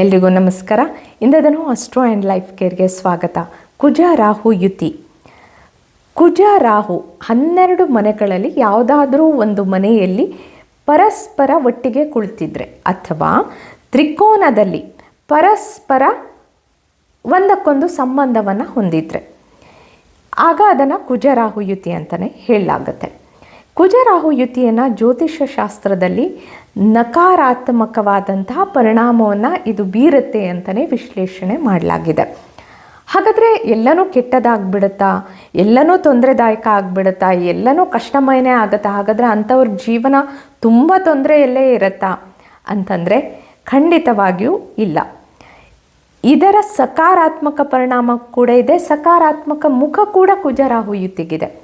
ಎಲ್ರಿಗೂ ನಮಸ್ಕಾರ. ಇಂದದನು ಅಸ್ಟ್ರೋ ಆ್ಯಂಡ್ ಲೈಫ್ ಕೇರ್ಗೆ ಸ್ವಾಗತ. ಕುಜ ರಾಹು ಯುತಿ. ಕುಜ ರಾಹು ಹನ್ನೆರಡು ಮನೆಗಳಲ್ಲಿ ಯಾವುದಾದ್ರೂ ಒಂದು ಮನೆಯಲ್ಲಿ ಪರಸ್ಪರ ಒಟ್ಟಿಗೆ ಕುಳಿತಿದ್ರೆ ಅಥವಾ ತ್ರಿಕೋನದಲ್ಲಿ ಪರಸ್ಪರ ಒಂದಕ್ಕೊಂದು ಸಂಬಂಧವನ್ನು ಹೊಂದಿದ್ರೆ. ಆಗ ಅದನ್ನು ಕುಜರಾಹು ಯುತಿ ಅಂತಲೇ ಹೇಳಲಾಗುತ್ತೆ. ಕುಜರಾಹು ಯುತಿಯನ್ನು ಜ್ಯೋತಿಷ್ಯ ಶಾಸ್ತ್ರದಲ್ಲಿ ನಕಾರಾತ್ಮಕವಾದಂತಹ ಪರಿಣಾಮವನ್ನು ಇದು ಬೀರುತ್ತೆ ಅಂತಲೇ ವಿಶ್ಲೇಷಣೆ ಮಾಡಲಾಗಿದೆ. ಹಾಗಾದರೆ ಎಲ್ಲನೂ ಕೆಟ್ಟದಾಗ್ಬಿಡುತ್ತಾ? ಎಲ್ಲನೂ ತೊಂದರೆದಾಯಕ ಆಗಿಬಿಡುತ್ತಾ? ಎಲ್ಲನೂ ಕಷ್ಟಮಯನೇ ಆಗುತ್ತಾ? ಹಾಗಾದರೆ ಅಂಥವ್ರ ಜೀವನ ತುಂಬ ತೊಂದರೆಯಲ್ಲೇ ಇರುತ್ತಾ? ಅಂತಂದರೆ ಖಂಡಿತವಾಗಿಯೂ ಇಲ್ಲ. ಇದರ ಸಕಾರಾತ್ಮಕ ಪರಿಣಾಮ ಕೂಡ ಇದೆ, ಸಕಾರಾತ್ಮಕ ಮುಖ ಕೂಡ ಕುಜರಾಹು ಯುತಿಗಿದೆ.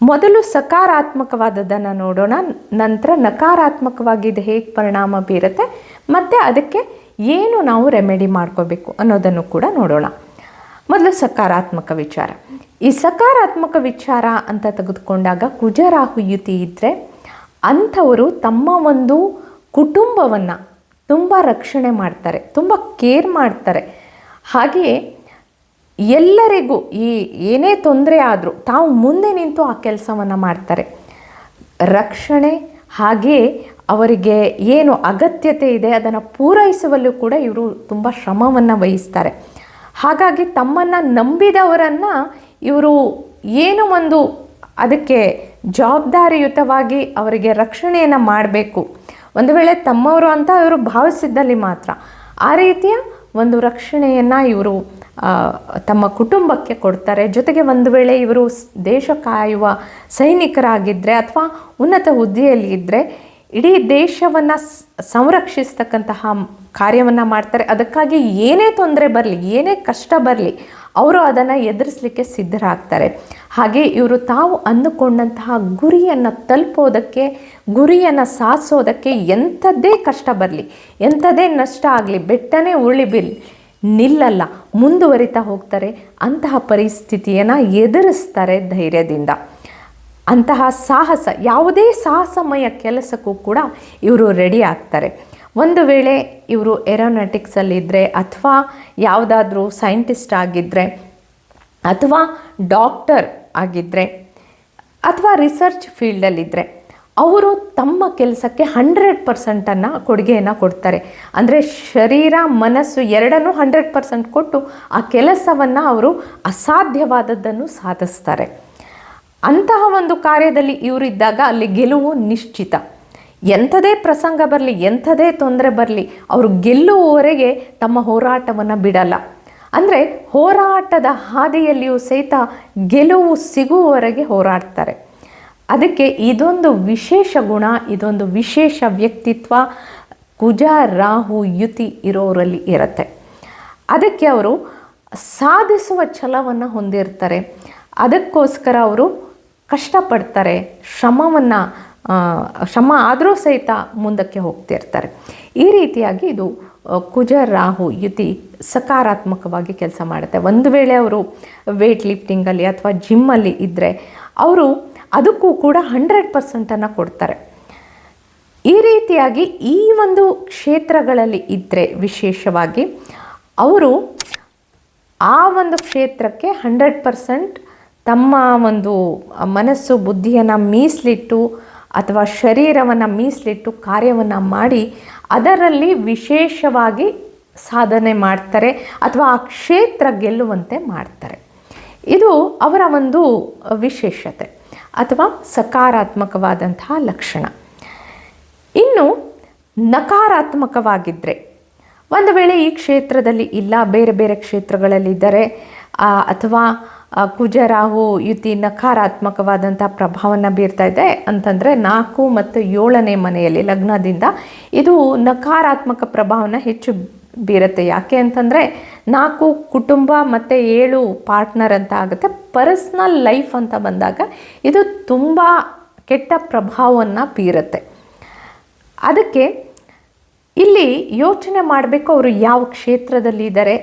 ಮೊದಲು ಸಕಾರಾತ್ಮಕವಾದದ್ದನ್ನು ನೋಡೋಣ, ನಂತರ ನಕಾರಾತ್ಮಕವಾಗಿ ಇದು ಹೇಗೆ ಪರಿಣಾಮ ಬೀರುತ್ತೆ, ಮತ್ತು ಅದಕ್ಕೆ ಏನು ನಾವು ರೆಮೆಡಿ ಮಾಡ್ಕೋಬೇಕು ಅನ್ನೋದನ್ನು ಕೂಡ ನೋಡೋಣ. ಮೊದಲು ಸಕಾರಾತ್ಮಕ ವಿಚಾರ. ಈ ಸಕಾರಾತ್ಮಕ ವಿಚಾರ ಅಂತ ತೆಗೆದುಕೊಂಡಾಗ ಕುಜರಾಹು ಯುತಿ ಇದ್ದರೆ ಅಂಥವರು ತಮ್ಮ ಒಂದು ಕುಟುಂಬವನ್ನು ತುಂಬ ರಕ್ಷಣೆ ಮಾಡ್ತಾರೆ, ತುಂಬ ಕೇರ್ ಮಾಡ್ತಾರೆ. ಹಾಗೆಯೇ ಎಲ್ಲರಿಗೂ ಈ ಏನೇ ತೊಂದರೆ ಆದರೂ ತಾವು ಮುಂದೆ ನಿಂತು ಆ ಕೆಲಸವನ್ನು ಮಾಡ್ತಾರೆ. ರಕ್ಷಣೆ ಹಾಗೆಯೇ ಅವರಿಗೆ ಏನು ಅಗತ್ಯತೆ ಇದೆ ಅದನ್ನು ಪೂರೈಸುವಲ್ಲೂ ಕೂಡ ಇವರು ತುಂಬ ಶ್ರಮವನ್ನು ವಹಿಸ್ತಾರೆ. ಹಾಗಾಗಿ ತಮ್ಮನ್ನು ನಂಬಿದವರನ್ನು ಇವರು ಏನು ಒಂದು ಅದಕ್ಕೆ ಜವಾಬ್ದಾರಿಯುತವಾಗಿ ಅವರಿಗೆ ರಕ್ಷಣೆಯನ್ನು ಮಾಡಬೇಕು. ಒಂದು ವೇಳೆ ತಮ್ಮವರು ಅಂತ ಇವರು ಭಾವಿಸಿದ್ದಲ್ಲಿ ಮಾತ್ರ ಆ ರೀತಿಯ ಒಂದು ರಕ್ಷಣೆಯನ್ನು ಇವರು ತಮ್ಮ ಕುಟುಂಬಕ್ಕೆ ಕೊಡ್ತಾರೆ. ಜೊತೆಗೆ ಒಂದು ವೇಳೆ ಇವರು ದೇಶ ಕಾಯುವ ಸೈನಿಕರಾಗಿದ್ದರೆ ಅಥವಾ ಉನ್ನತ ಹುದ್ದೆಯಲ್ಲಿ ಇದ್ದರೆ ಇಡೀ ದೇಶವನ್ನು ಸಂರಕ್ಷಿಸ್ತಕ್ಕಂತಹ ಕಾರ್ಯವನ್ನು ಮಾಡ್ತಾರೆ. ಅದಕ್ಕಾಗಿ ಏನೇ ತೊಂದರೆ ಬರಲಿ, ಏನೇ ಕಷ್ಟ ಬರಲಿ, ಅವರು ಅದನ್ನು ಎದುರಿಸಲಿಕ್ಕೆ ಸಿದ್ಧರಾಗ್ತಾರೆ. ಹಾಗೆ ಇವರು ತಾವು ಅಂದುಕೊಂಡಂತಹ ಗುರಿಯನ್ನು ತಲುಪೋದಕ್ಕೆ, ಗುರಿಯನ್ನು ಸಾಧಿಸೋದಕ್ಕೆ ಎಂಥದ್ದೇ ಕಷ್ಟ ಬರಲಿ, ಎಂಥದ್ದೇ ನಷ್ಟ ಆಗಲಿ, ಬೆಟ್ಟನೇ ಉರುಳಿ ಬಿಲ್ ನಿಲ್ಲಲ್ಲ, ಮುಂದುವರಿತಾ ಹೋಗ್ತಾರೆ, ಅಂತಹ ಪರಿಸ್ಥಿತಿಯನ್ನು ಎದುರಿಸ್ತಾರೆ ಧೈರ್ಯದಿಂದ. ಅಂತಹ ಸಾಹಸ, ಯಾವುದೇ ಸಾಹಸಮಯ ಕೆಲಸಕ್ಕೂ ಕೂಡ ಇವರು ರೆಡಿ ಆಗ್ತಾರೆ. ಒಂದು ವೇಳೆ ಇವರು ಏರೋನಾಟಿಕ್ಸಲ್ಲಿದ್ದರೆ ಅಥವಾ ಯಾವುದಾದ್ರೂ ಸೈಂಟಿಸ್ಟ್ ಆಗಿದ್ದರೆ ಅಥವಾ ಡಾಕ್ಟರ್ ಆಗಿದ್ದರೆ ಅಥವಾ ರಿಸರ್ಚ್ ಫೀಲ್ಡಲ್ಲಿದ್ದರೆ ಅವರು ತಮ್ಮ ಕೆಲಸಕ್ಕೆ ಹಂಡ್ರೆಡ್ ಪರ್ಸೆಂಟನ್ನು ಕೊಡುಗೆಯನ್ನು ಕೊಡ್ತಾರೆ. ಅಂದರೆ ಶರೀರ, ಮನಸ್ಸು ಎರಡನ್ನೂ ಹಂಡ್ರೆಡ್ ಪರ್ಸೆಂಟ್ ಕೊಟ್ಟು ಆ ಕೆಲಸವನ್ನು ಅವರು ಅಸಾಧ್ಯವಾದದ್ದನ್ನು ಸಾಧಿಸ್ತಾರೆ. ಅಂತಹ ಒಂದು ಕಾರ್ಯದಲ್ಲಿ ಇವರಿದ್ದಾಗ ಅಲ್ಲಿ ಗೆಲುವು ನಿಶ್ಚಿತ. ಎಂಥದೇ ಪ್ರಸಂಗ ಬರಲಿ, ಎಂಥದೇ ತೊಂದರೆ ಬರಲಿ, ಅವರು ಗೆಲ್ಲುವವರೆಗೆ ತಮ್ಮ ಹೋರಾಟವನ್ನು ಬಿಡಲ್ಲ. ಅಂದರೆ ಹೋರಾಟದ ಹಾದಿಯಲ್ಲಿಯೂ ಸಹಿತ ಗೆಲುವು ಸಿಗುವವರೆಗೆ ಹೋರಾಡ್ತಾರೆ. ಅದಕ್ಕೆ ಇದೊಂದು ವಿಶೇಷ ಗುಣ, ಇದೊಂದು ವಿಶೇಷ ವ್ಯಕ್ತಿತ್ವ ಕುಜ, ರಾಹು, ಯುತಿ ಇರೋರಲ್ಲಿ ಇರುತ್ತೆ. ಅದಕ್ಕೆ ಅವರು ಸಾಧಿಸುವ ಛಲವನ್ನು ಹೊಂದಿರ್ತಾರೆ. ಅದಕ್ಕೋಸ್ಕರ ಅವರು ಕಷ್ಟಪಡ್ತಾರೆ, ಶ್ರಮವನ್ನು ಶ್ರಮ ಆದರೂ ಸಹಿತ ಮುಂದಕ್ಕೆ ಹೋಗ್ತಿರ್ತಾರೆ. ಈ ರೀತಿಯಾಗಿ ಇದು ಕುಜ, ರಾಹು, ಯುತಿ ಸಕಾರಾತ್ಮಕವಾಗಿ ಕೆಲಸ ಮಾಡುತ್ತೆ. ಒಂದು ವೇಳೆ ಅವರು ವೆಯ್ಟ್ ಲಿಫ್ಟಿಂಗಲ್ಲಿ ಅಥವಾ ಜಿಮ್ಮಲ್ಲಿ ಇದ್ದರೆ ಅವರು ಅದಕ್ಕೂ ಕೂಡ ಹಂಡ್ರೆಡ್ ಪರ್ಸೆಂಟನ್ನು ಕೊಡ್ತಾರೆ. ಈ ರೀತಿಯಾಗಿ ಈ ಒಂದು ಕ್ಷೇತ್ರಗಳಲ್ಲಿ ಇದ್ದರೆ ವಿಶೇಷವಾಗಿ ಅವರು ಆ ಒಂದು ಕ್ಷೇತ್ರಕ್ಕೆ ಹಂಡ್ರೆಡ್ ಪರ್ಸೆಂಟ್ ತಮ್ಮ ಒಂದು ಮನಸ್ಸು, ಬುದ್ಧಿಯನ್ನು ಮೀಸಲಿಟ್ಟು ಅಥವಾ ಶರೀರವನ್ನು ಮೀಸಲಿಟ್ಟು ಕಾರ್ಯವನ್ನು ಮಾಡಿ ಅದರಲ್ಲಿ ವಿಶೇಷವಾಗಿ ಸಾಧನೆ ಮಾಡ್ತಾರೆ ಅಥವಾ ಆ ಕ್ಷೇತ್ರ ಗೆಲ್ಲುವಂತೆ ಮಾಡ್ತಾರೆ. ಇದು ಅವರ ಒಂದು ವಿಶೇಷತೆ. ಅಥವಾ ಸಕಾರಾತ್ಮಕವಾದಂತಹ ಲಕ್ಷಣ. ಇನ್ನು ನಕಾರಾತ್ಮಕವಾಗಿದ್ದರೆ ಒಂದು ವೇಳೆ ಈ ಕ್ಷೇತ್ರದಲ್ಲಿ ಇಲ್ಲ, ಬೇರೆ ಬೇರೆ ಕ್ಷೇತ್ರಗಳಲ್ಲಿದ್ದರೆ ಅಥವಾ ಕುಜರಾಹು ಯುತಿ ನಕಾರಾತ್ಮಕವಾದಂಥ ಪ್ರಭಾವವನ್ನು ಬೀರ್ತಾ ಇದೆ ಅಂತಂದರೆ ನಾಲ್ಕು ಮತ್ತು ಏಳನೇ ಮನೆಯಲ್ಲಿ ಲಗ್ನದಿಂದ ಇದು ನಕಾರಾತ್ಮಕ ಪ್ರಭಾವನ ಹೆಚ್ಚು ಬೀರುತ್ತೆ. ಯಾಕೆ ಅಂತಂದರೆ ನಾಲ್ಕು ಕುಟುಂಬ ಮತ್ತು ಏಳು ಪಾರ್ಟ್ನರ್ ಅಂತ ಆಗುತ್ತೆ. ಪರ್ಸ್ನಲ್ ಲೈಫ್ ಅಂತ ಬಂದಾಗ ಇದು ತುಂಬ ಕೆಟ್ಟ ಪ್ರಭಾವವನ್ನು ಬೀರುತ್ತೆ. ಅದಕ್ಕೆ ಇಲ್ಲಿ ಯೋಚನೆ ಮಾಡಬೇಕು ಅವರು ಯಾವ ಕ್ಷೇತ್ರದಲ್ಲಿ ಇದ್ದಾರೆ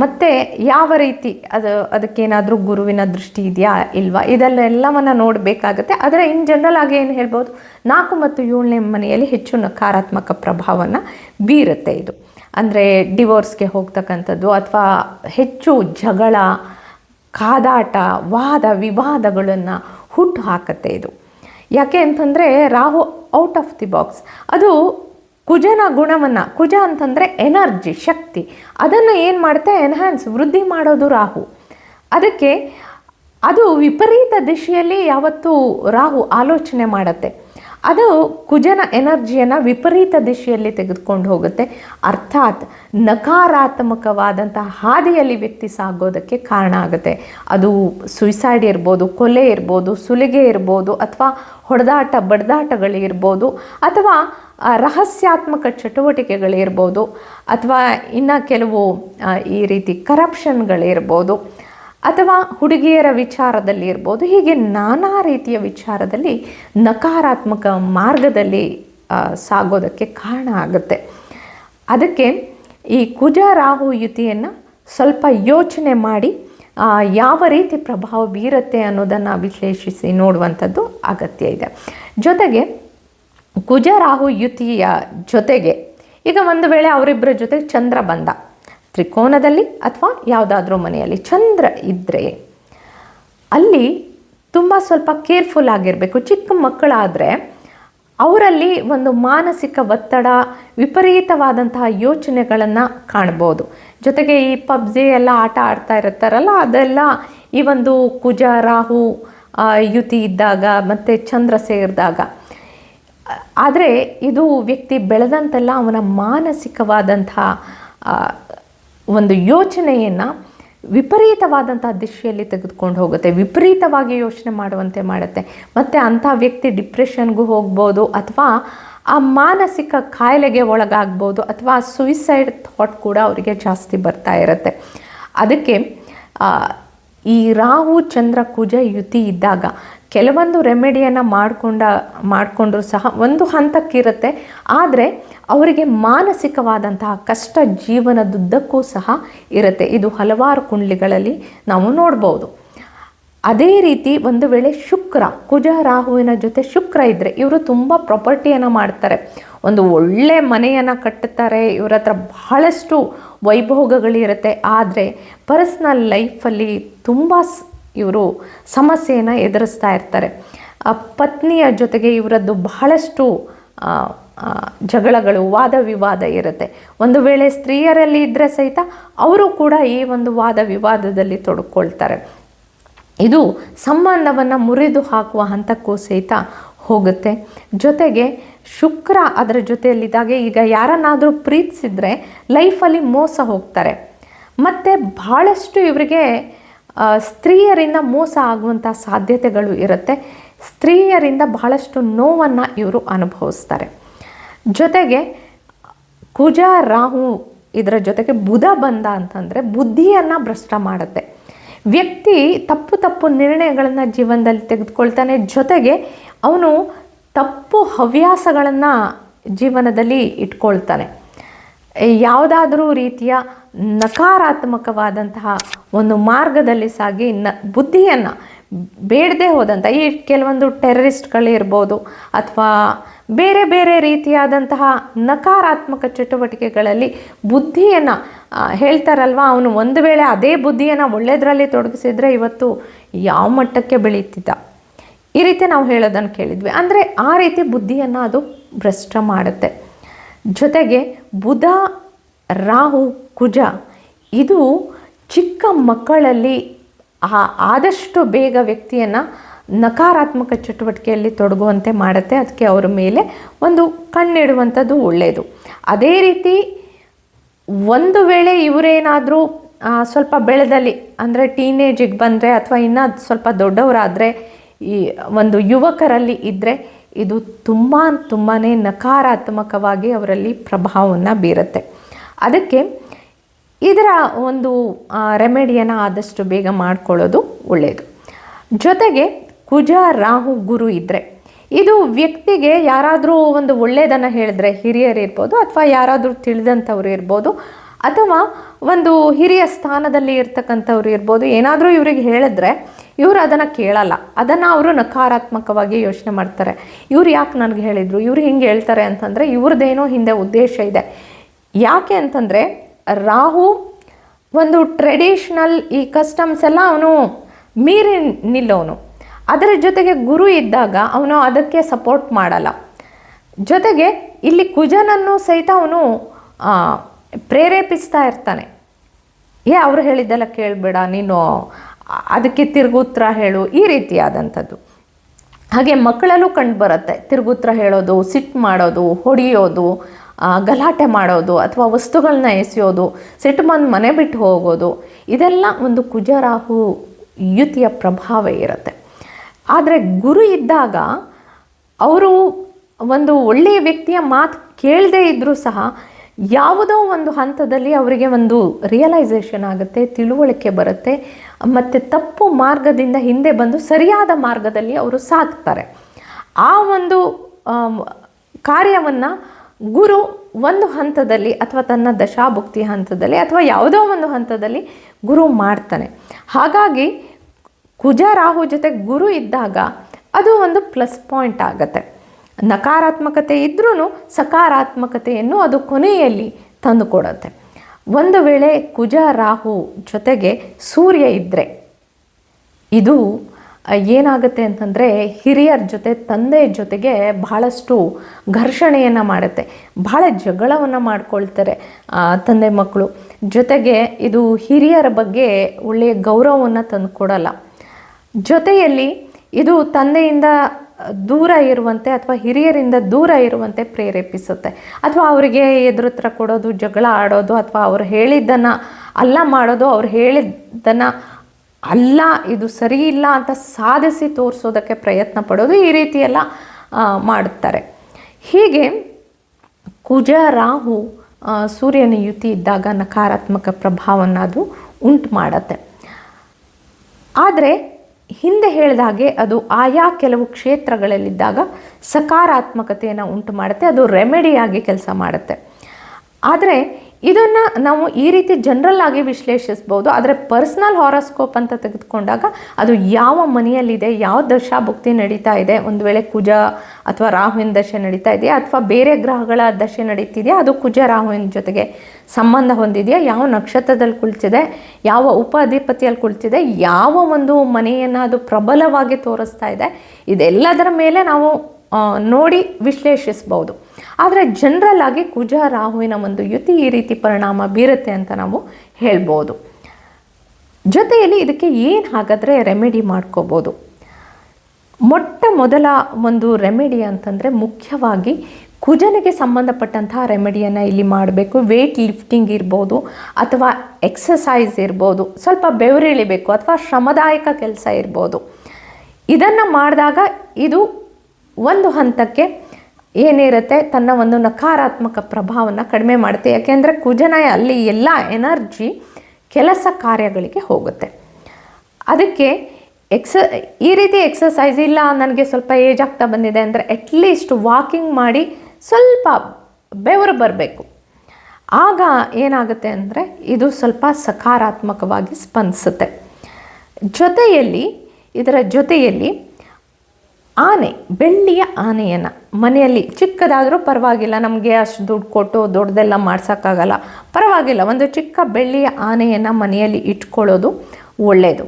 ಮತ್ತು ಯಾವ ರೀತಿ ಅದು ಅದಕ್ಕೇನಾದರೂ ಗುರುವಿನ ದೃಷ್ಟಿ ಇದೆಯಾ ಇಲ್ವಾ? ಇದನ್ನೆಲ್ಲವನ್ನು ನೋಡಬೇಕಾಗತ್ತೆ. ಆದರೆ ಇನ್ ಜನರಲ್ ಆಗಿ ಏನು ಹೇಳ್ಬೋದು? ನಾಲ್ಕು ಮತ್ತು ಏಳನೇ ಮನೆಯಲ್ಲಿ ಹೆಚ್ಚು ನಕಾರಾತ್ಮಕ ಪ್ರಭಾವವನ್ನು ಬೀರುತ್ತೆ ಇದು. ಅಂದರೆ ಡಿವೋರ್ಸ್ಗೆ ಹೋಗ್ತಕ್ಕಂಥದ್ದು ಅಥವಾ ಹೆಚ್ಚು ಜಗಳ, ಕಾದಾಟ, ವಾದ ವಿವಾದಗಳನ್ನು ಹುಟ್ಟು ಹಾಕತ್ತೆ ಇದು. ಯಾಕೆ ಅಂತಂದರೆ Rahu out of the box ಅದು ಕುಜನ ಗುಣವನ್ನು, ಕುಜ ಅಂತಂದರೆ ಎನರ್ಜಿ ಶಕ್ತಿ. ಅದನ್ನು ಏನು ಮಾಡುತ್ತೆ ಎನ್ಹ್ಯಾನ್ಸ್ ವೃದ್ಧಿ ಮಾಡೋದು ರಾಹು. ಅದಕ್ಕೆ ಅದು ವಿಪರೀತ ದಿಶೆಯಲ್ಲಿ ಯಾವತ್ತೂ ರಾಹು ಆಲೋಚನೆ ಮಾಡುತ್ತೆ. ಅದು ಕುಜನ ಎನರ್ಜಿಯನ್ನು ವಿಪರೀತ ದಿಶೆಯಲ್ಲಿ ತೆಗೆದುಕೊಂಡು ಹೋಗುತ್ತೆ. ಅರ್ಥಾತ್ ನಕಾರಾತ್ಮಕವಾದಂತಹ ಹಾದಿಯಲ್ಲಿ ವ್ಯಕ್ತಿ ಸಾಗೋದಕ್ಕೆ ಕಾರಣ ಆಗುತ್ತೆ. ಅದು ಸುಯಿಸೈಡ್ ಇರ್ಬೋದು, ಕೊಲೆ ಇರ್ಬೋದು, ಸುಲಿಗೆ ಇರ್ಬೋದು ಅಥವಾ ಹೊಡೆದಾಟ ಬಡದಾಟಗಳಿರ್ಬೋದು ಅಥವಾ ರಹಸ್ಯಾತ್ಮಕ ಚಟುವಟಿಕೆಗಳಿರ್ಬೋದು ಅಥವಾ ಇನ್ನು ಕೆಲವು ಈ ರೀತಿ ಕರಪ್ಷನ್ಗಳಿರ್ಬೋದು ಅಥವಾ ಹುಡುಗಿಯರ ವಿಚಾರದಲ್ಲಿ ಇರ್ಬೋದು, ಹೀಗೆ ನಾನಾ ರೀತಿಯ ವಿಚಾರದಲ್ಲಿ ನಕಾರಾತ್ಮಕ ಮಾರ್ಗದಲ್ಲಿ ಸಾಗೋದಕ್ಕೆ ಕಾರಣ ಆಗುತ್ತೆ. ಅದಕ್ಕೆ ಈ ಕುಜ ರಾಹು ಯುತಿಯನ್ನು ಸ್ವಲ್ಪ ಯೋಚನೆ ಮಾಡಿ ಯಾವ ರೀತಿ ಪ್ರಭಾವ ಬೀರುತ್ತೆ ಅನ್ನೋದನ್ನು ವಿಶ್ಲೇಷಿಸಿ ನೋಡುವಂಥದ್ದು ಅಗತ್ಯ ಇದೆ. ಜೊತೆಗೆ ಕುಜ ರಾಹು ಯುತಿಯ ಜೊತೆಗೆ, ಈಗ ಒಂದು ವೇಳೆ ಅವರಿಬ್ಬರ ಜೊತೆಗೆ ಚಂದ್ರ ಬಂದ ತ್ರಿಕೋನದಲ್ಲಿ ಅಥವಾ ಯಾವುದಾದ್ರೂ ಮನೆಯಲ್ಲಿ ಚಂದ್ರ ಇದ್ದರೆ ಅಲ್ಲಿ ತುಂಬ ಸ್ವಲ್ಪ ಕೇರ್ಫುಲ್ ಆಗಿರಬೇಕು. ಚಿಕ್ಕ ಮಕ್ಕಳಾದರೆ ಅವರಲ್ಲಿ ಒಂದು ಮಾನಸಿಕ ಒತ್ತಡ ವಿಪರೀತವಾದಂತಹ ಯೋಚನೆಗಳನ್ನು ಕಾಣ್ಬೋದು. ಜೊತೆಗೆ ಈ ಪಬ್ಜಿ ಎಲ್ಲ ಆಟ ಆಡ್ತಾ ಇರ್ತಾರಲ್ಲ ಅದೆಲ್ಲ ಈ ಒಂದು ಕುಜ ರಾಹು ಯುತಿ ಇದ್ದಾಗ ಮತ್ತು ಚಂದ್ರ ಸೇರಿದಾಗ ಆದರೆ ಇದು ವ್ಯಕ್ತಿ ಬೆಳೆದಂತೆಲ್ಲ ಅವನ ಮಾನಸಿಕವಾದಂಥ ಆ, ಒಂದು ಯೋಚನೆಯನ್ನು ವಿಪರೀತವಾದಂಥ ದಿಶೆಯಲ್ಲಿ ತೆಗೆದುಕೊಂಡು ಹೋಗುತ್ತೆ, ವಿಪರೀತವಾಗಿ ಯೋಚನೆ ಮಾಡುವಂತೆ ಮಾಡುತ್ತೆ. ಮತ್ತು ಅಂಥ ವ್ಯಕ್ತಿ ಡಿಪ್ರೆಷನ್ಗೂ ಹೋಗ್ಬೋದು ಅಥವಾ ಆ ಮಾನಸಿಕ ಕಾಯಿಲೆಗೆ ಒಳಗಾಗ್ಬೋದು ಅಥವಾ ಸುಯಿಸೈಡ್ ಥಾಟ್ ಕೂಡ ಅವರಿಗೆ ಜಾಸ್ತಿ ಬರ್ತಾ ಇರುತ್ತೆ. ಅದಕ್ಕೆ ಈ ರಾಹು ಚಂದ್ರ ಕುಜ ಯುತಿ ಇದ್ದಾಗ ಕೆಲವೊಂದು ರೆಮಿಡಿಯನ್ನು ಮಾಡಿಕೊಂಡ, ಮಾಡಿಕೊಂಡ್ರು ಸಹ ಒಂದು ಹಂತಕ್ಕಿರುತ್ತೆ. ಆದರೆ ಅವರಿಗೆ ಮಾನಸಿಕವಾದಂತಹ ಕಷ್ಟ ಜೀವನದುದ್ದಕ್ಕೂ ಸಹ ಇರುತ್ತೆ. ಇದು ಹಲವಾರು ಕುಂಡ್ಲಿಗಳಲ್ಲಿ ನಾವು ನೋಡ್ಬೋದು. ಅದೇ ರೀತಿ ಒಂದು ವೇಳೆ ಶುಕ್ರ, ಕುಜ ರಾಹುವಿನ ಜೊತೆ ಶುಕ್ರ ಇದ್ದರೆ ಇವರು ತುಂಬ ಪ್ರಾಪರ್ಟಿಯನ್ನು ಮಾಡ್ತಾರೆ. ಒಂದು ಒಳ್ಳೆ ಮನೆಯನ್ನು ಕಟ್ಟುತ್ತಾರೆ. ಇವ್ರ ಹತ್ರ ಬಹಳಷ್ಟು ವೈಭೋಗಗಳಿರುತ್ತೆ. ಆದರೆ ಪರ್ಸ್ನಲ್ ಲೈಫಲ್ಲಿ ತುಂಬ ಇವರು ಸಮಸ್ಯೆಯನ್ನು ಎದುರಿಸ್ತಾ ಇರ್ತಾರೆ. ಪತ್ನಿಯ ಜೊತೆಗೆ ಇವರದ್ದು ಬಹಳಷ್ಟು ಜಗಳಗಳು ವಾದ ವಿವಾದ ಇರುತ್ತೆ. ಒಂದು ವೇಳೆ ಸ್ತ್ರೀಯರಲ್ಲಿ ಇದ್ದರೆ ಸಹಿತ ಅವರು ಕೂಡ ಈ ಒಂದು ವಾದ ವಿವಾದದಲ್ಲಿ ತೊಡ್ಕೊಳ್ತಾರೆ. ಇದು ಸಂಬಂಧವನ್ನು ಮುರಿದು ಹಾಕುವ ಹಂತಕ್ಕೂ ಸಹಿತ ಹೋಗುತ್ತೆ. ಜೊತೆಗೆ ಶುಕ್ರ ಅದರ ಜೊತೆಯಲ್ಲಿದ್ದಾಗ ಈಗ ಯಾರನ್ನಾದರೂ ಪ್ರೀತಿಸಿದ್ರೆ ಲೈಫಲ್ಲಿ ಮೋಸ ಹೋಗ್ತಾರೆ. ಮತ್ತು ಬಹಳಷ್ಟು ಇವರಿಗೆ ಸ್ತ್ರೀಯರಿಂದ ಮೋಸ ಆಗುವಂಥ ಸಾಧ್ಯತೆಗಳು ಇರುತ್ತೆ. ಸ್ತ್ರೀಯರಿಂದ ಬಹಳಷ್ಟು ನೋವನ್ನು ಇವರು ಅನುಭವಿಸ್ತಾರೆ. ಜೊತೆಗೆ ಕುಜ, ರಾಹು ಇದರ ಜೊತೆಗೆ ಬುಧ ಬಂದ ಅಂತಂದರೆ ಬುದ್ಧಿಯನ್ನು ಭ್ರಷ್ಟ ಮಾಡುತ್ತೆ. ವ್ಯಕ್ತಿ ತಪ್ಪು ತಪ್ಪು ನಿರ್ಣಯಗಳನ್ನು ಜೀವನದಲ್ಲಿ ತೆಗೆದುಕೊಳ್ತಾನೆ. ಜೊತೆಗೆ ಅವನು ತಪ್ಪು ಹವ್ಯಾಸಗಳನ್ನು ಜೀವನದಲ್ಲಿ ಇಟ್ಕೊಳ್ತಾನೆ. ಯಾವುದಾದ್ರೂ ರೀತಿಯ ನಕಾರಾತ್ಮಕವಾದಂತಹ ಒಂದು ಮಾರ್ಗದಲ್ಲಿ ಸಾಗಿ ನ ಬುದ್ಧಿಯನ್ನು ಬೇಡದೆ ಹೋದಂಥ ಈ ಕೆಲವೊಂದು ಟೆರರಿಸ್ಟ್ಗಳಿರ್ಬೋದು ಅಥವಾ ಬೇರೆ ಬೇರೆ ರೀತಿಯಾದಂತಹ ನಕಾರಾತ್ಮಕ ಚಟುವಟಿಕೆಗಳಲ್ಲಿ ಬುದ್ಧಿಯನ್ನು ಹೇಳ್ತಾರಲ್ವ? ಅವನು ಒಂದು ವೇಳೆ ಅದೇ ಬುದ್ಧಿಯನ್ನು ಒಳ್ಳೆಯದರಲ್ಲಿ ತೊಡಗಿಸಿದರೆ ಇವತ್ತು ಯಾವ ಮಟ್ಟಕ್ಕೆ ಬೆಳೀತಿದ್ದ? ಈ ರೀತಿ ನಾವು ಹೇಳೋದನ್ನು ಕೇಳಿದ್ವಿ. ಅಂದರೆ ಆ ರೀತಿ ಬುದ್ಧಿಯನ್ನು ಅದು ಭ್ರಷ್ಟ ಮಾಡುತ್ತೆ. ಜೊತೆಗೆ ಬುಧ, ರಾಹು, ಕುಜ, ಇದು ಚಿಕ್ಕ ಮಕ್ಕಳಲ್ಲಿ ಆದಷ್ಟು ಬೇಗ ವ್ಯಕ್ತಿಯನ್ನು ನಕಾರಾತ್ಮಕ ಚಟುವಟಿಕೆಯಲ್ಲಿ ತೊಡಗುವಂತೆ ಮಾಡುತ್ತೆ. ಅದಕ್ಕೆ ಅವರ ಮೇಲೆ ಒಂದು ಕಣ್ಣಿಡುವಂಥದ್ದು ಒಳ್ಳೆಯದು ಅದೇ ರೀತಿ ಒಂದು ವೇಳೆ ಇವರೇನಾದರೂ ಸ್ವಲ್ಪ ಬೆಳೆದಲ್ಲಿ, ಅಂದರೆ ಟೀನೇಜಿಗೆ ಬಂದರೆ ಅಥವಾ ಇನ್ನೂ ಸ್ವಲ್ಪ ದೊಡ್ಡವರಾದರೆ, ಈ ಒಂದು ಯುವಕರಲ್ಲಿ ಇದ್ದರೆ ಇದು ತುಂಬ ತುಂಬಾ ನಕಾರಾತ್ಮಕವಾಗಿ ಅವರಲ್ಲಿ ಪ್ರಭಾವವನ್ನು ಬೀರುತ್ತೆ. ಅದಕ್ಕೆ ಇದರ ಒಂದು ರೆಮೆಡಿಯನ್ನು ಆದಷ್ಟು ಬೇಗ ಮಾಡ್ಕೊಳ್ಳೋದು ಒಳ್ಳೆಯದು ಜೊತೆಗೆ ಕುಜ ರಾಹು ಗುರು ಇದ್ದರೆ ಇದು ವ್ಯಕ್ತಿಗೆ ಯಾರಾದರೂ ಒಂದು ಒಳ್ಳೆಯದನ್ನು ಹೇಳಿದ್ರೆ ಹಿರಿಯರು ಇರ್ಬೋದು ಅಥವಾ ಯಾರಾದರೂ ತಿಳಿದಂಥವ್ರು ಇರ್ಬೋದು ಅಥವಾ ಒಂದು ಹಿರಿಯ ಸ್ಥಾನದಲ್ಲಿ ಇರ್ತಕ್ಕಂಥವ್ರು ಇರ್ಬೋದು, ಏನಾದರೂ ಇವರಿಗೆ ಹೇಳಿದ್ರೆ ಇವರು ಅದನ್ನು ಕೇಳಲ್ಲ. ಅದನ್ನು ಅವರು ನಕಾರಾತ್ಮಕವಾಗಿ ಯೋಚನೆ ಮಾಡ್ತಾರೆ. ಇವ್ರು ಯಾಕೆ ನನಗೆ ಹೇಳಿದರು? ಇವ್ರು ಹಿಂಗೆ ಹೇಳ್ತಾರೆ ಅಂತಂದರೆ ಇವ್ರದ್ದೇನೋ ಹಿಂದೆ ಉದ್ದೇಶ ಇದೆ. ಯಾಕೆ ಅಂತಂದರೆ ರಾಹು ಒಂದು ಟ್ರೆಡಿಷ್ನಲ್ ಈ ಕಸ್ಟಮ್ಸ್ ಎಲ್ಲ ಅವನು ಮೀರಿ ನಿಲ್ಲೋನು. ಅದರ ಜೊತೆಗೆ ಗುರು ಇದ್ದಾಗ ಅವನು ಅದಕ್ಕೆ ಸಪೋರ್ಟ್ ಮಾಡಲ್ಲ. ಜೊತೆಗೆ ಇಲ್ಲಿ ಕುಜನನ್ನು ಸಹಿತ ಅವನು ಪ್ರೇರೇಪಿಸ್ತಾ ಇರ್ತಾನೆ. ಏ, ಅವರು ಹೇಳಿದ್ದೆಲ್ಲ ಕೇಳಬೇಡ, ನೀನು ಅದಕ್ಕೆ ತಿರುಗುತ್ತರ ಹೇಳು, ಈ ರೀತಿಯಾದಂಥದ್ದು. ಹಾಗೆ ಮಕ್ಕಳಲ್ಲೂ ಕಂಡು ಬರುತ್ತೆ ತಿರುಗುತ್ತರ ಹೇಳೋದು ಸಿಟ್ಟು ಮಾಡೋದು, ಹೊಡೆಯೋದು ಗಲಾಟೆ ಮಾಡೋದು, ಅಥವಾ ವಸ್ತುಗಳನ್ನ ಎಸೆಯೋದು ಸಿಟ್ಟು ಬಂದು ಮನೆ ಬಿಟ್ಟು ಹೋಗೋದು, ಇದೆಲ್ಲ ಒಂದು ಕುಜರಾಹು ಯುತಿಯ ಪ್ರಭಾವ ಇರುತ್ತೆ. ಆದರೆ ಗುರು ಇದ್ದಾಗ ಅವರು ಒಂದು ಒಳ್ಳೆಯ ವ್ಯಕ್ತಿಯ ಮಾತು ಕೇಳದೇ ಇದ್ದರೂ ಸಹ ಯಾವುದೋ ಒಂದು ಹಂತದಲ್ಲಿ ಅವರಿಗೆ ಒಂದು ರಿಯಲೈಸೇಷನ್ ಆಗುತ್ತೆ, ತಿಳುವಳಿಕೆ ಬರುತ್ತೆ, ಮತ್ತು ತಪ್ಪು ಮಾರ್ಗದಿಂದ ಹಿಂದೆ ಬಂದು ಸರಿಯಾದ ಮಾರ್ಗದಲ್ಲಿ ಅವರು ಸಾಕ್ತಾರೆ ಆ ಒಂದು ಕಾರ್ಯವನ್ನು ಗುರು ಒಂದು ಹಂತದಲ್ಲಿ ಅಥವಾ ತನ್ನ ದಶಾಭುಕ್ತಿ ಹಂತದಲ್ಲಿ ಅಥವಾ ಯಾವುದೋ ಒಂದು ಹಂತದಲ್ಲಿ ಗುರು ಮಾಡ್ತಾನೆ. ಹಾಗಾಗಿ ಕುಜ ರಾಹು ಜೊತೆ ಗುರು ಇದ್ದಾಗ ಅದು ಒಂದು ಪ್ಲಸ್ ಪಾಯಿಂಟ್ ಆಗುತ್ತೆ. ನಕಾರಾತ್ಮಕತೆ ಇದ್ರೂ ಸಕಾರಾತ್ಮಕತೆಯನ್ನು ಅದು ಕೊನೆಯಲ್ಲಿ ತಂದುಕೊಡುತ್ತೆ. ಒಂದು ವೇಳೆ ಕುಜ ರಾಹು ಜೊತೆಗೆ ಸೂರ್ಯ ಇದ್ದರೆ ಇದು ಏನಾಗುತ್ತೆ ಅಂತಂದರೆ ಹಿರಿಯರ ಜೊತೆ ತಂದೆ ಜೊತೆಗೆ ಬಹಳಷ್ಟು ಘರ್ಷಣೆಯನ್ನು ಮಾಡುತ್ತೆ. ಬಹಳ ಜಗಳವನ್ನು ಮಾಡ್ಕೊಳ್ತಾರೆ ತಂದೆ ಮಕ್ಕಳು ಜೊತೆಗೆ ಇದು ಹಿರಿಯರ ಬಗ್ಗೆ ಒಳ್ಳೆಯ ಗೌರವವನ್ನು ತಂದುಕೊಡಲ್ಲ. ಜೊತೆಯಲ್ಲಿ ಇದು ತಂದೆಯಿಂದ ದೂರ ಇರುವಂತೆ ಅಥವಾ ಹಿರಿಯರಿಂದ ದೂರ ಇರುವಂತೆ ಪ್ರೇರೇಪಿಸುತ್ತೆ. ಅಥವಾ ಅವರಿಗೆ ಎದುರುತ್ರ ಕೊಡೋದು, ಜಗಳ ಆಡೋದು, ಅಥವಾ ಅವ್ರು ಹೇಳಿದ್ದನ್ನು ಅಲ್ಲ ಮಾಡೋದು, ಅವ್ರು ಹೇಳಿದ್ದನ್ನು ಅಲ್ಲ, ಇದು ಸರಿ ಇಲ್ಲ ಅಂತ ಸಾಧಿಸಿ ತೋರಿಸೋದಕ್ಕೆ ಪ್ರಯತ್ನ ಪಡೋದು ಈ ರೀತಿಯೆಲ್ಲ ಮಾಡುತ್ತಾರೆ. ಹೀಗೆ ಕುಜ, ರಾಹು ಸೂರ್ಯನ ಯುತಿ ಇದ್ದಾಗ ನಕಾರಾತ್ಮಕ ಪ್ರಭಾವವನ್ನು ಅದು ಉಂಟು ಮಾಡುತ್ತೆ. ಆದರೆ ಹಿಂದೆ ಹೇಳಿದ ಹಾಗೆ ಅದು ಆಯಾ ಕೆಲವು ಕ್ಷೇತ್ರಗಳಲ್ಲಿದ್ದಾಗ ಸಕಾರಾತ್ಮಕತೆಯನ್ನು ಉಂಟು ಮಾಡುತ್ತೆ, ಅದು ರೆಮಿಡಿಯಾಗಿ ಕೆಲಸ ಮಾಡುತ್ತೆ. ಆದರೆ ಇದನ್ನು ನಾವು ಈ ರೀತಿ ಜನರಲ್ ಆಗಿ ವಿಶ್ಲೇಷಿಸ್ಬೋದು, ಆದರೆ ಪರ್ಸ್ನಲ್ ಹಾರೋಸ್ಕೋಪ್ ಅಂತ ತೆಗೆದುಕೊಂಡಾಗ ಅದು ಯಾವ ಮನೆಯಲ್ಲಿದೆ, ಯಾವ ದಶಾಭುಕ್ತಿ ನಡೀತಾ ಇದೆ, ಒಂದು ವೇಳೆ ಕುಜ ಅಥವಾ ರಾಹುವಿನ ದಶೆ ನಡೀತಾ ಇದೆಯಾ? ಅಥವಾ ಬೇರೆ ಗ್ರಹಗಳ ದಶೆ ನಡೀತಿದೆಯಾ? ಅದು ಕುಜ ರಾಹುವಿನ ಜೊತೆಗೆ ಸಂಬಂಧ ಹೊಂದಿದೆಯಾ? ಯಾವ ನಕ್ಷತ್ರದಲ್ಲಿ ಕುಳಿತಿದೆ? ಯಾವ ಉಪ ಅಧಿಪತಿಯಲ್ಲಿ ಕುಳಿತಿದೆ? ಯಾವ ಒಂದು ಮನೆಯನ್ನು ಅದು ಪ್ರಬಲವಾಗಿ ತೋರಿಸ್ತಾ ಇದೆ? ಇದೆಲ್ಲದರ ಮೇಲೆ ನಾವು ನೋಡಿ ವಿಶ್ಲೇಷಿಸ್ಬೋದು ಆದರೆ ಜನರಲ್ ಆಗಿ ಕುಜ ರಾಹುವಿನ ಒಂದು ಯುತಿ ಈ ರೀತಿ ಪರಿಣಾಮ ಬೀರುತ್ತೆ ಅಂತ ನಾವು ಹೇಳ್ಬೋದು ಜೊತೆಯಲ್ಲಿ ಇದಕ್ಕೆ ಏನು ಹಾಗಾದರೆ ರೆಮಿಡಿ ಮಾಡ್ಕೋಬೋದು ಮೊಟ್ಟ ಮೊದಲ ಒಂದು ರೆಮಿಡಿ ಅಂತಂದರೆ ಮುಖ್ಯವಾಗಿ ಕುಜನಿಗೆ ಸಂಬಂಧಪಟ್ಟಂತಹ ರೆಮಿಡಿಯನ್ನು ಇಲ್ಲಿ ಮಾಡಬೇಕು. ವೆಯ್ಟ್ ಲಿಫ್ಟಿಂಗ್ ಇರ್ಬೋದು ಅಥವಾ ಎಕ್ಸಸೈಸ್ ಇರ್ಬೋದು. ಸ್ವಲ್ಪ ಬೆವರಿಳಿಬೇಕು ಅಥವಾ ಶ್ರಮದಾಯಕ ಕೆಲಸ ಇರ್ಬೋದು. ಇದನ್ನು ಮಾಡಿದಾಗ ಇದು ಒಂದು ಹಂತಕ್ಕೆ ಏನಿರುತ್ತೆ? ತನ್ನ ಒಂದು ನಕಾರಾತ್ಮಕ ಪ್ರಭಾವವನ್ನು ಕಡಿಮೆ ಮಾಡುತ್ತೆ. ಯಾಕೆಂದರೆ ಕುಜನ ಅಲ್ಲಿ ಎಲ್ಲ ಎನರ್ಜಿ ಕೆಲಸ ಕಾರ್ಯಗಳಿಗೆ ಹೋಗುತ್ತೆ. ಅದಕ್ಕೆ ಎಕ್ಸ, ಈ ರೀತಿ ಎಕ್ಸಸೈಸ್ ಇಲ್ಲ ನನಗೆ ಸ್ವಲ್ಪ ಏಜ್ ಆಗ್ತಾ ಬಂದಿದೆ ಅಂದರೆ ಅಟ್ಲೀಸ್ಟ್ ವಾಕಿಂಗ್ ಮಾಡಿ ಸ್ವಲ್ಪ ಬೆವರು ಬರಬೇಕು. ಆಗ ಏನಾಗುತ್ತೆ ಅಂದರೆ ಇದು ಸ್ವಲ್ಪ ಸಕಾರಾತ್ಮಕವಾಗಿ ಸ್ಪಂದಿಸುತ್ತೆ. ಜೊತೆಯಲ್ಲಿ, ಇದರ ಜೊತೆಯಲ್ಲಿ ಆನೆ, ಬೆಳ್ಳಿಯ ಆನೆಯನ್ನು ಮನೆಯಲ್ಲಿ ಚಿಕ್ಕದಾದರೂ ಪರವಾಗಿಲ್ಲ, ನಮಗೆ ಅಷ್ಟು ದುಡ್ಡು ಕೊಟ್ಟು ದೊಡ್ಡದೆಲ್ಲ ಮಾಡ್ಸೋಕ್ಕಾಗಲ್ಲ. ಪರವಾಗಿಲ್ಲ, ಒಂದು ಚಿಕ್ಕ ಬೆಳ್ಳಿಯ ಆನೆಯನ್ನು ಮನೆಯಲ್ಲಿ ಇಟ್ಕೊಳ್ಳೋದು ಒಳ್ಳೆಯದು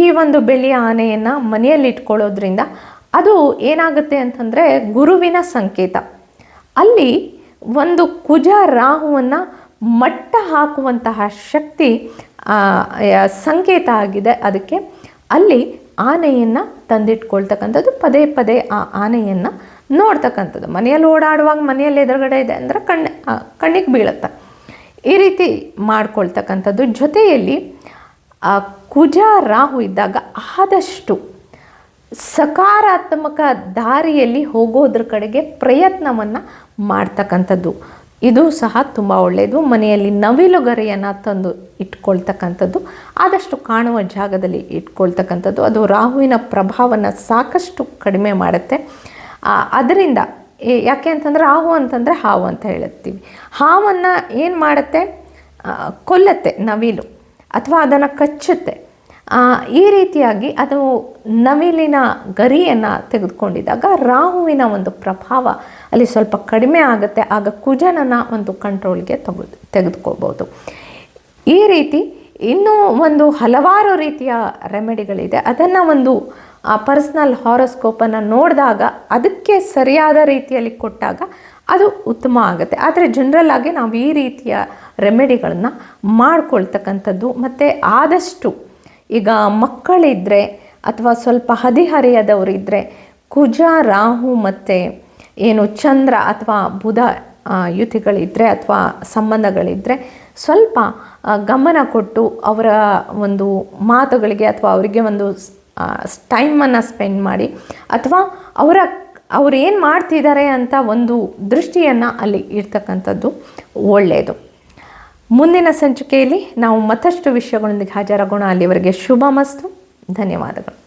ಈ ಒಂದು ಬೆಳ್ಳಿಯ ಆನೆಯನ್ನು ಮನೆಯಲ್ಲಿ ಇಟ್ಕೊಳ್ಳೋದ್ರಿಂದ ಅದು ಏನಾಗುತ್ತೆ ಅಂತಂದರೆ ಗುರುವಿನ ಸಂಕೇತ. ಅಲ್ಲಿ ಒಂದು ಕುಜ ರಾಹುವನ್ನು ಮಟ್ಟ ಹಾಕುವಂತಹ ಶಕ್ತಿ ಸಂಕೇತ ಆಗಿದೆ. ಅದಕ್ಕೆ ಅಲ್ಲಿ ಆನೆಯನ್ನು ತಂದಿಟ್ಕೊಳ್ತಕ್ಕಂಥದ್ದು, ಪದೇ ಪದೇ ಆ ಆನೆಯನ್ನು ನೋಡ್ತಕ್ಕಂಥದ್ದು. ಮನೆಯಲ್ಲಿ ಓಡಾಡುವಾಗ ಮನೆಯಲ್ಲಿ ಎದುರುಗಡೆ ಇದೆ ಅಂದರೆ ಕಣ್ಣು ಕಣ್ಣಿಗೆ ಬೀಳುತ್ತೆ. ಈ ರೀತಿ ಮಾಡ್ಕೊಳ್ತಕ್ಕಂಥದ್ದು. ಜೊತೆಯಲ್ಲಿ ಕುಜ ರಾಹು ಇದ್ದಾಗ ಆದಷ್ಟು ಸಕಾರಾತ್ಮಕ ದಾರಿಯಲ್ಲಿ ಹೋಗೋದ್ರ ಕಡೆಗೆ ಪ್ರಯತ್ನವನ್ನು ಮಾಡ್ತಕ್ಕಂಥದ್ದು. ಇದು ಸಹ ತುಂಬ ಒಳ್ಳೆಯದು ಮನೆಯಲ್ಲಿ ನವಿಲುಗರೆಯನ್ನು ತಂದು ಇಟ್ಕೊಳ್ತಕ್ಕಂಥದ್ದು. ಆದಷ್ಟು ಕಾಣುವ ಜಾಗದಲ್ಲಿ ಇಟ್ಕೊಳ್ತಕ್ಕಂಥದ್ದು. ಅದು ರಾಹುವಿನ ಪ್ರಭಾವವನ್ನು ಸಾಕಷ್ಟು ಕಡಿಮೆ ಮಾಡುತ್ತೆ. ಅದರಿಂದ ಯಾಕೆ ಅಂತಂದರೆ ರಾಹು ಅಂತಂದರೆ ಹಾವು ಅಂತ ಹೇಳುತ್ತೀವಿ. ಹಾವನ್ನು ಏನು ಮಾಡುತ್ತೆ? ಕೊಲ್ಲತ್ತೆ ನವಿಲು. ಅಥವಾ ಅದನ್ನು ಕಚ್ಚುತ್ತೆ. ಈ ರೀತಿಯಾಗಿ ಅದು ನವಿಲಿನ ಗರಿಯನ್ನು ತೆಗೆದುಕೊಂಡಿದ್ದಾಗ ರಾಹುವಿನ ಒಂದು ಪ್ರಭಾವ ಅಲ್ಲಿ ಸ್ವಲ್ಪ ಕಡಿಮೆ ಆಗುತ್ತೆ. ಆಗ ಕುಜನನ ಒಂದು ಕಂಟ್ರೋಲ್ಗೆ ತಗ ತೆಗೆದುಕೋಬೋದು ಈ ರೀತಿ ಇನ್ನೂ ಒಂದು ಹಲವಾರು ರೀತಿಯ ರೆಮಿಡಿಗಳಿದೆ ಅದನ್ನು ಒಂದು ಪರ್ಸ್ನಲ್ ಹಾರೋಸ್ಕೋಪನ್ನು ನೋಡಿದಾಗ ಅದಕ್ಕೆ ಸರಿಯಾದ ರೀತಿಯಲ್ಲಿ ಕೊಟ್ಟಾಗ ಅದು ಉತ್ತಮ ಆಗುತ್ತೆ. ಆದರೆ ಜನರಲ್ ಆಗಿ ನಾವು ಈ ರೀತಿಯ ರೆಮಿಡಿಗಳನ್ನು ಮಾಡ್ಕೊಳ್ತಕ್ಕಂಥದ್ದು ಮತ್ತು ಆದಷ್ಟು ಈಗ ಮಕ್ಕಳಿದ್ದರೆ ಅಥವಾ ಸ್ವಲ್ಪ ಹದಿಹರೆಯದವರಿದ್ದರೆ ಕುಜ, ರಾಹು ಮತ್ತು ಏನು ಚಂದ್ರ ಅಥವಾ ಬುಧ ಯುತಿಗಳಿದ್ದರೆ ಅಥವಾ ಸಂಬಂಧಗಳಿದ್ದರೆ ಸ್ವಲ್ಪ ಗಮನ ಕೊಟ್ಟು ಅವರ ಒಂದು ಮಾತುಗಳಿಗೆ ಅಥವಾ ಅವರಿಗೆ ಒಂದು ಟೈಮನ್ನು ಸ್ಪೆಂಡ್ ಮಾಡಿ ಅಥವಾ ಅವರ ಅವ್ರು ಏನು ಮಾಡ್ತಿದ್ದಾರೆ ಅಂತ ಒಂದು ದೃಷ್ಟಿಯನ್ನು ಅಲ್ಲಿ ಇರ್ತಕ್ಕಂಥದ್ದು ಒಳ್ಳೆಯದು ಮುಂದಿನ ಸಂಚಿಕೆಯಲ್ಲಿ ನಾವು ಮತ್ತಷ್ಟು ವಿಷಯಗಳೊಂದಿಗೆ ಹಾಜರಾಗೋಣ. ಅಲ್ಲಿವರೆಗೆ ಶುಭ ಮಸ್ತು. ಧನ್ಯವಾದಗಳು.